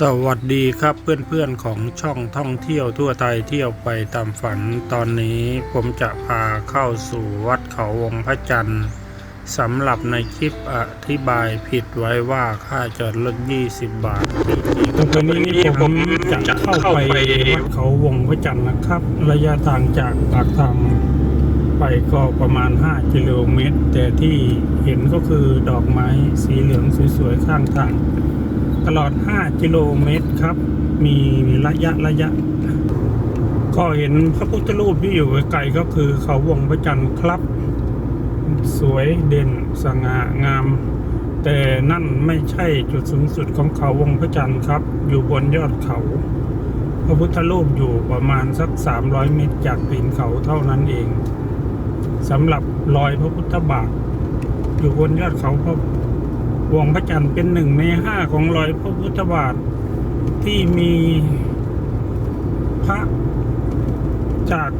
สวัสดีครับเพื่อนๆของช่องท่องเที่ยวทั่วไทยเที่ยวไปตามฝันตอนนี้ผมจะพาเข้าสู่วัดเขาวงพระจันทร์สำหรับในคลิปอธิบายผิดไว้ว่าค่าจอดรถ 20 บาทตอนนี้ผมจะเข้าไปวัดเขาวงพระจันทร์นะครับ ระยะทางจากปากทางไปก็ประมาณ 5 กิโลเมตร แต่ที่เห็นก็คือดอกไม้สีเหลืองสวยๆข้างทาง ตลอด 5 กิโลเมตรครับมีระยะระยะ ก็เห็นพระพุทธรูปที่อยู่ไกลๆก็คือเขาวงพระจันทร์ครับ สวยเด่นสง่างาม แต่นั่นไม่ใช่จุดสูงสุดของเขาวงพระจันทร์ครับ อยู่บนยอดเขา พระพุทธรูปอยู่ประมาณสัก 300 เมตรจากปีนเขาเท่านั้นเองสำหรับรอยพระพุทธบาทอยู่บนยอดเขาพระ วงพระจันทร์เป็นหนึ่งในห้าของรอยพระพุทธบาทที่มีพระจาก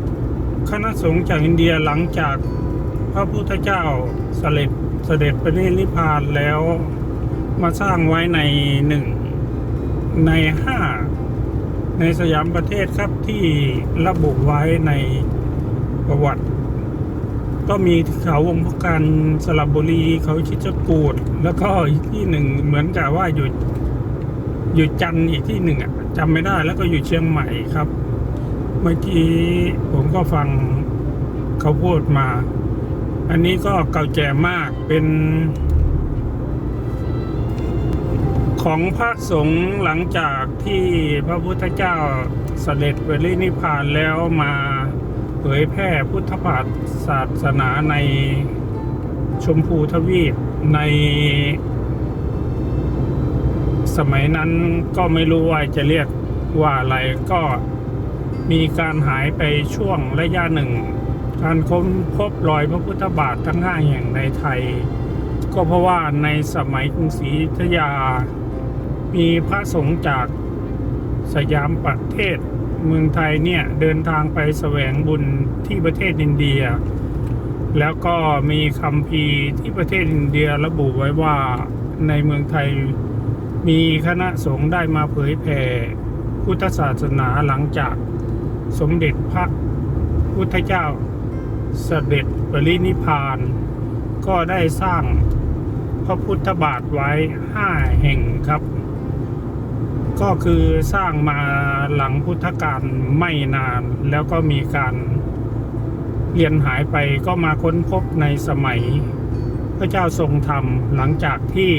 คณะสงฆ์จากอินเดียหลังจากพระพุทธเจ้าเสด็จเสด็จไปนิพพานแล้วมาสร้างไว้ในหนึ่งในห้าในสยามประเทศครับที่ระบุไว้ในประวัติ ก็มีเขาวงพกันสระบุรีเขาชิดชกูดแล้วก็อีกที่หนึ่งเหมือนกับว่าอยู่อยู่จันอีกที่หนึ่งอะจำไม่ได้แล้วก็อยู่เชียงใหม่ครับ เมื่อกี้ผมก็ฟังเขาพูดมา อันนี้ก็เก่าแก่มากเป็น ของพระสงฆ์หลังจากที่พระพุทธเจ้าเสด็จไปนิพพานแล้วมา เผยแพร่พุทธบาทศาสนาในชมพูทวีปในสมัยนั้นก็ไม่รู้ว่าจะเรียกว่าอะไรก็มีการหายไปช่วงระยะหนึ่ง การค้นพบรอยพระพุทธบาททั้งห้าแห่งในไทย ก็เพราะว่าในสมัยกรุงศรีอยุธยา มีพระสงฆ์จากสยามประเทศ เมืองไทยเนี่ยเดินทางไปแสวงบุญที่ประเทศอินเดีย แล้วก็มีคำพีที่ประเทศอินเดียระบุไว้ว่าในเมืองไทยมีคณะสงฆ์ได้มาเผยแผ่พุทธศาสนาหลังจากสมเด็จพระพุทธเจ้าเสด็จปรินิพพาน ก็ได้สร้างพระพุทธบาทไว้ห้าแห่งครับ ก็คือสร้างมา หลังพุทธกาลไม่นาน แล้วก็มีการเรียนหายไปก็มาค้นพบในสมัย พระเจ้าทรงธรรมหลังจากที่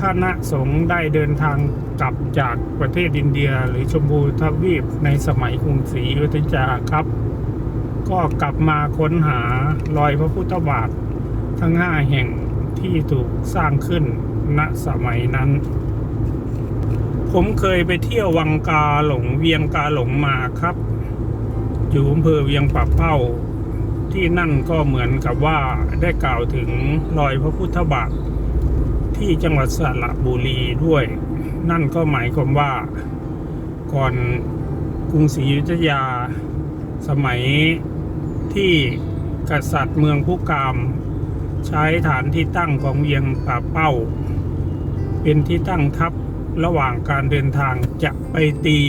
คณะสงฆ์ได้เดินทางกลับจากประเทศอินเดียหรือชมพูทวีปในสมัยกรุงศรีอยุธยาครับ ก็กลับมาค้นหารอยพระพุทธบาททั้งห้าแห่งที่ถูกสร้างขึ้นณสมัยนั้น ผมเคยไปเที่ยววังกาหลงเวียงกาหลงมาครับ อยู่อำเภอเวียงป่าเป้า ที่นั่นก็เหมือนกับว่าได้กล่าวถึงรอยพระพุทธบาทที่จังหวัดสระบุรีด้วย นั่นก็หมายความว่าก่อนกรุงศรีอยุธยา สมัยที่กษัตริย์เมืองผู้กาม ใช้ฐานที่ตั้งของเวียงป่าเป้า เป็นที่ตั้งทัพ ระหว่างการเดินทางจะไปตี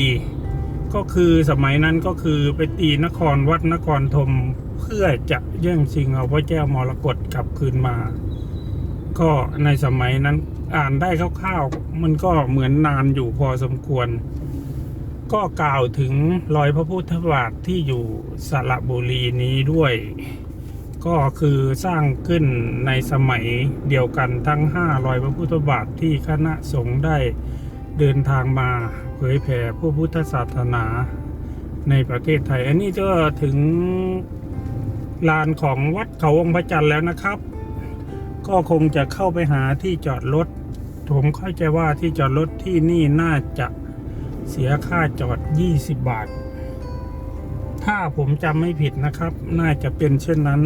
ก็คือสมัยนั้นก็คือไปตีนครวัดนครธมเพื่อจะแย่งชิงเอาพระแก้วมรกตกลับคืนมา ก็ในสมัยนั้นอ่านได้คร่าวๆมันก็เหมือนนานอยู่พอสมควร ก็กล่าวถึงรอยพระพุทธบาทที่อยู่สระบุรีนี้ด้วย ก็คือสร้างขึ้นในสมัยเดียวกันทั้งห้ารอยพระพุทธบาทที่คณะสงฆ์ได้เดินทางมาเผยแผ่พระพุทธศาสนาในประเทศไทย อันนี้ก็ถึงลานของวัดเขาองค์พระจันทร์แล้วนะครับ ก็คงจะเข้าไปหาที่จอดรถ ผมเข้าใจว่าที่จอดรถที่นี่น่าจะเสียค่าจอด 20 บาท ถ้าผมจำไม่ผิดนะครับ น่าจะเป็นเช่นนั้น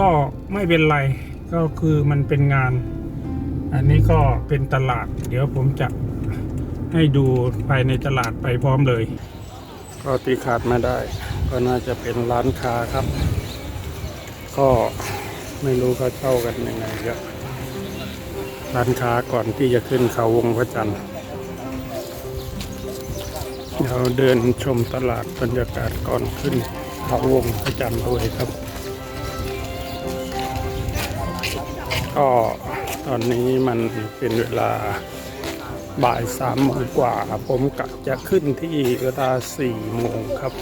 ก็ไม่เป็นไรก็คือมันเป็นงาน อันนี้ก็เป็นตลาด เดี๋ยวผมจะให้ดูภายในตลาดไปพร้อมเลย ก็ตีขาดมาได้ ก็น่าจะเป็นร้านค้าครับ ก็ไม่รู้เขาเช่ากันยังไงก็ร้านค้าก่อนที่จะขึ้นเขาวงพระจันทร์เราเดินชมตลาดบรรยากาศก่อนขึ้นเขาวงพระจันทร์ด้วยครับ ก็ตอนนี้มันเป็นเวลาบ่ายสามโมงกว่า ผมกะจะขึ้นที่เวลาสี่โมงครับ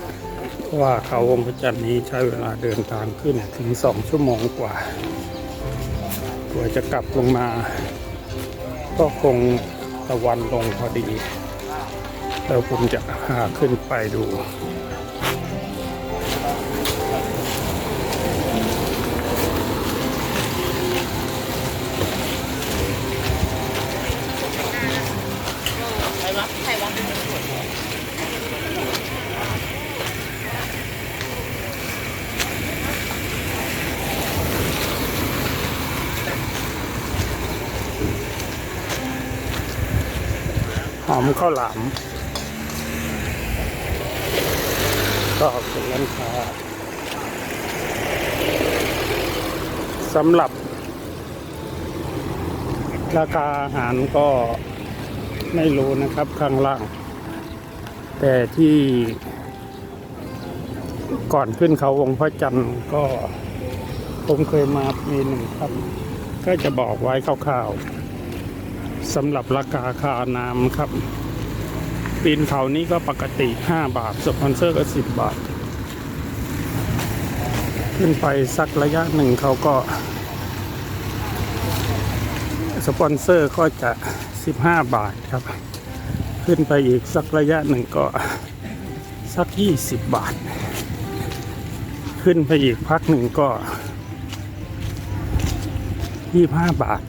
เพราะว่าเขาวงพระจันทร์นี้ใช้เวลาเดินทางขึ้นถึงสองชั่วโมงกว่ากว่าจะกลับลงมา ก็คงตะวันลงพอดี แล้วผมจะหาขึ้นไปดู ใครวะใครวะ หอมข้าวหลามก็เป็นร้านค้าสำหรับ ราคาอาหารก็ไม่รู้นะครับข้างล่าง แต่ที่ ก่อนขึ้นเขาวงพระจันทร์ก็ ผมเคยมาปีหนึ่งครับ ก็จะบอกไว้คร่าวๆ สำหรับราคาคาน้ำครับ ปีนเขานี้ก็ปกติ 5 บาท สปอนเซอร์ก็ 10 บาท ขึ้นไปสักระยะหนึ่งเขาก็ สปอนเซอร์ก็จะ 15 บาทครับ ขึ้นไปอีกสักระยะหนึ่งก็สัก 20 บาท ขึ้นไปอีกพักหนึ่งก็ 25 บาท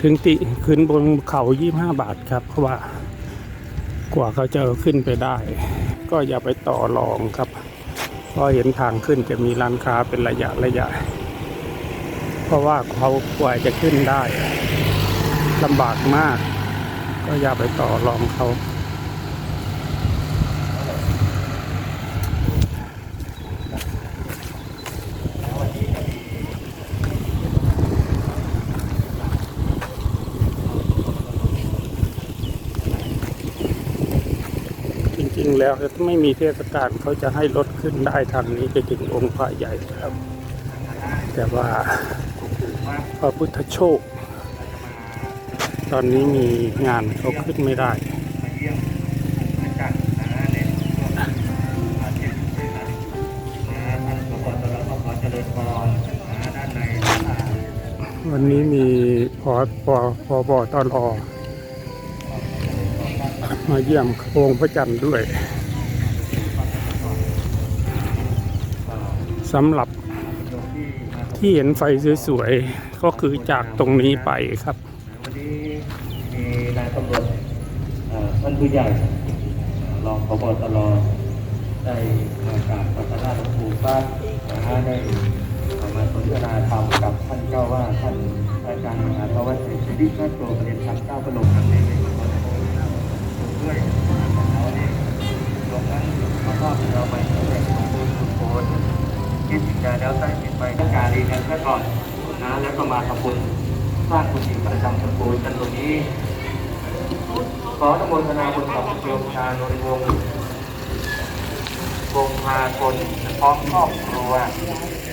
ถึงติขึ้นบนเขา25บาทครับ เพราะว่ากว่าเขาจะขึ้นไปได้ ก็อย่าไปต่อรองครับเพราะเห็นทางขึ้นจะมีร้านค้าเป็นระยะระยะ เพราะว่าเขากว่าจะขึ้นได้ลำบากมาก ก็อย่าไปต่อรองเขา งแล้วไม่มีเทศกาลเขาจะให้รถขึ้นได้ทางนี้ไปถึงองค์พระใหญ่ครับ แต่ว่าพระพุทธโชค ตอนนี้มีงานเขาขึ้นไม่ได้วันนี้มีพอพอพอบอตรอ มาเยี่ยมโครงพระจันทร์ด้วยสำหรับที่เห็นไฟสวยๆ ก็คือจากตรงนี้ไปครับ วันนี้มีนายตำรวจท่านผู้ใหญ่รองพบตรได้มากราบสักการะหลวงปู่บ้านนะได้เอ่อมาสนทนาธรรมกับท่านเจ้าว่าท่านอาจารย์มหาภวัชชัยสิริพระโตประเด็นธรรมเจ้าประโลมกันในในวัน ด้วยวันนี้ตรงนั้นมาทอดเราไปที่ไหนของคุณคุณโคนคิดถึงใจแล้วตั้งจิตไปต้องการรีกันซะก่อนนะแล้วก็มาทำบุญสร้างคุณหญิงประจำตระกูลกันตรงนี้ ขออนุโมทนาบุญกับโยมชาโนนวงศ์วงพาคนพร้อมครอบครัว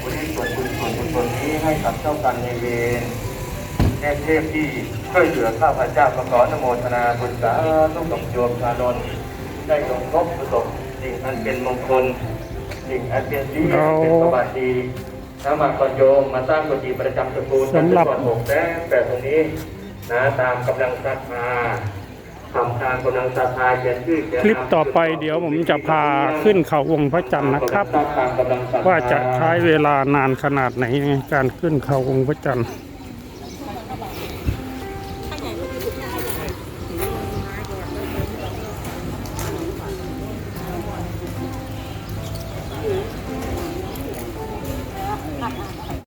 วันนี้ส่วนบุญส่วนกุศลนี้ให้กับเจ้ากรรมในเวร แม่เทพที่ช่วยเหลือข้าพเจ้าขออนุโมทนาบุญสาธุกับโยมชานนท์ได้สมทบประสบสิ่งอันเป็นมงคลสิ่งอันเป็นสีอันเป็นสวัสดีแล้วมาก่อนโยมมาสร้างกุฏิประจำตระกูลสำหรับก่อนหกแต่แต่ตรงนี้นะตามกำลังศรัทธาทำตามกำลังศรัทธาเขียนชื่อเขียนคลิปต่อไปเดี๋ยวผมจะพาขึ้นเขาวงพระจันทร์นะครับตามกำลังศรัทธว่าจะใช้เวลานานขนาดไหนในการขึ้นเขาวงพระจันทร์